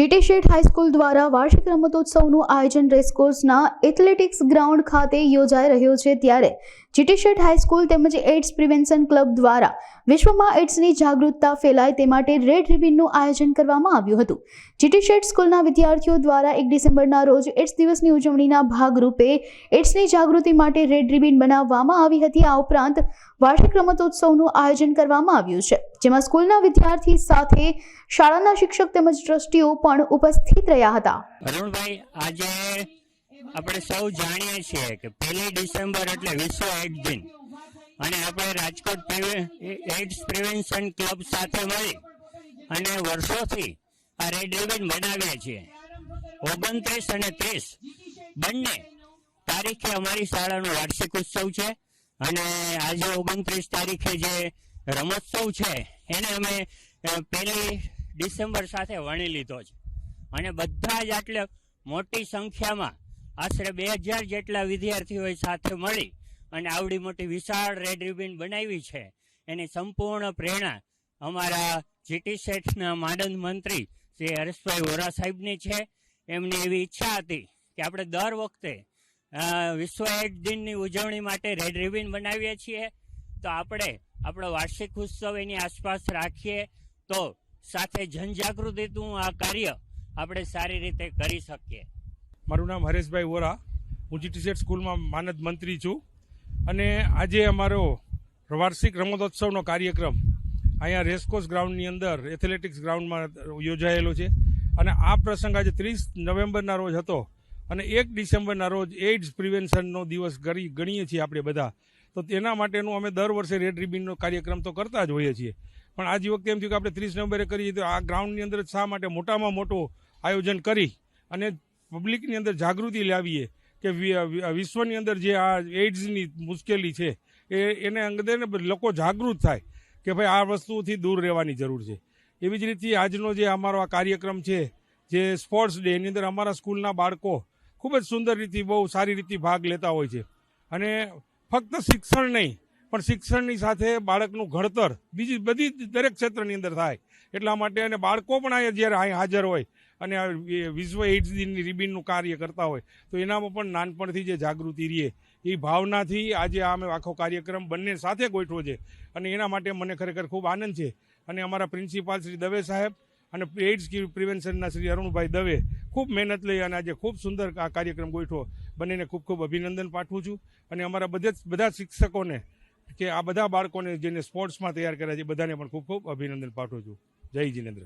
GT શેઠ high school દ્વારા વાર્ષિક રમતોત્સવનું આયોજન રેસકોર્સના એથ્લેટિક્સ ગ્રાઉન્ડ ખાતે યોજાઈ રહ્યો છે ત્યારે જીટી શેઠ હાઈસ્કૂલ તેમજ એડ્સ પ્રિવેન્શન ક્લબ દ્વારા વિશ્વમાં એડ્સની જાગૃતતા ફેલાય તે માટે રેડ રિબિનનું આયોજન કરવામાં આવ્યું હતું. જીટી શેઠ સ્કૂલના વિદ્યાર્થીઓ દ્વારા એક ડિસેમ્બરના રોજ એડ્સ દિવસની ઉજવણીના ભાગરૂપે એડ્સની જાગૃતિ માટે રેડ રિબિન બનાવવામાં આવી હતી. આ ઉપરાંત વાર્ષિક રમતોત્સવનું આયોજન કરવામાં આવ્યું છે, જેમાં સ્કૂલના વિદ્યાર્થી સાથે શાળાના શિક્ષક તેમજ ટ્રસ્ટીઓ પણ ઉપસ્થિત રહ્યા હતા. અરુણભાઈ, આજે આપણે સૌ જાણીએ છીએ કે પહેલી ડિસેમ્બર એટલે વિશ્વ એડ્સ દિન. અને આપણે રાજકોટ એડ્સ પ્રિવેન્શન ક્લબ સાથે મળી અને વર્ષોથી આ રેડ રિબન બનાવીએ છીએ. ઓગણત્રીસ અને ત્રીસ બંને તારીખે અમારી શાળાનો વાર્ષિક ઉત્સવ છે અને આજે ઓગણત્રીસ તારીખે જે રમોત્સવ છે એને અમે પહેલી ડિસેમ્બર સાથે વણી લીધો છે. અને બધા જ આટલે મોટી સંખ્યામાં આશરે બે હજાર જેટલા વિદ્યાર્થીઓએ સાથે મળી અને આવડી મોટી વિશાળ રેડ રિબિન બનાવી છે. એની સંપૂર્ણ પ્રેરણા અમારા જીટી શેઠના માનદ મંત્રી શ્રી હરેશભાઈ વોરા સાહેબની છે. એમની એવી ઈચ્છા હતી કે આપણે દર વખતે વિશ્વ એડ દિનની ઉજવણી માટે રેડ રિબિન બનાવીએ છીએ. તો આપણે આપણો વાર્ષિક ઉત્સવ એની આસપાસ રાખીએ. તો સાથે જનજાગૃતિનું આ કાર્ય આપણે સારી રીતે કરી શકીએ. મારું નામ હરેશભાઈ વોરા. હું જીટી સેટ સ્કૂલમાં માનદ મંત્રી છું. અને આજે અમારો વાર્ષિક રમતોત્સવનો કાર્યક્રમ અહીંયા રેસકોર્સ ગ્રાઉન્ડની અંદર, એથ્લેટિક્સ ગ્રાઉન્ડમાં યોજાયેલો છે. અને આ પ્રસંગ આજે ત્રીસ નવેમ્બરના રોજ હતો. અને એક ડિસેમ્બરના રોજ એઇડ્સ પ્રિવેન્શનનો દિવસ ગણી ગણીએ છીએ આપણે બધા. તો તેના માટેનું અમે દર વર્ષે રેડ રિબિનનો કાર્યક્રમ તો કરતા જ હોઈએ છીએ. પણ આજ વખતે એમ થયું કે આપણે ત્રીસ નવેમ્બરે કરીએ તો આ ગ્રાઉન્ડની અંદર શા માટે મોટામાં મોટું આયોજન કરી અને પબ્લિકની અંદર જાગૃતિ લાવીએ કે વિશ્વની અંદર જે આ એઇડ્સની મુશ્કેલી છે, એ એને અંગેને લોકો જાગૃત થાય કે ભાઈ આ વસ્તુથી દૂર રહેવાની જરૂર છે. એવી જ રીતે આજનો જે અમારો આ કાર્યક્રમ છે, જે સ્પોર્ટ્સ ડે, એની અંદર અમારા સ્કૂલના બાળકો ખૂબ જ સુંદર રીતે બહુ સારી રીતે ભાગ લેતા હોય છે. અને ફક્ત શિક્ષણ નહીં પણ શિક્ષણની સાથે બાળકનું ઘડતર બીજી બધી દરેક ક્ષેત્રની અંદર થાય. એટલા માટે અને બાળકો પણ અહીંયા જ્યારે અહીં હાજર હોય અને વિશ્વ એઇડ્સ દિનની રિબિનનું કાર્ય કરતા હોય, તો એનામાં પણ નાનપણથી જે જાગૃતિ રહે એ ભાવનાથી આજે અમે આખો કાર્યક્રમ બંને સાથે ગોઠવો છે. અને એના માટે મને ખરેખર ખૂબ આનંદ છે. અને અમારા પ્રિન્સિપાલ શ્રી દવે સાહેબ અને એઇડ્સ પ્રિવેન્શનના શ્રી અરુણભાઈ દવે ખૂબ મહેનત લઈ અને આજે ખૂબ સુંદર આ કાર્યક્રમ ગોઠવો. બંનેને ખૂબ ખૂબ અભિનંદન પાઠવું છું. અને અમારા બધે બધા શિક્ષકોને કે આ બધા બાળકોને જેને સ્પોર્ટ્સમાં તૈયાર કર્યા છે, બધાને પણ ખૂબ ખૂબ અભિનંદન પાઠવું છું. જય જિનેન્દ્ર.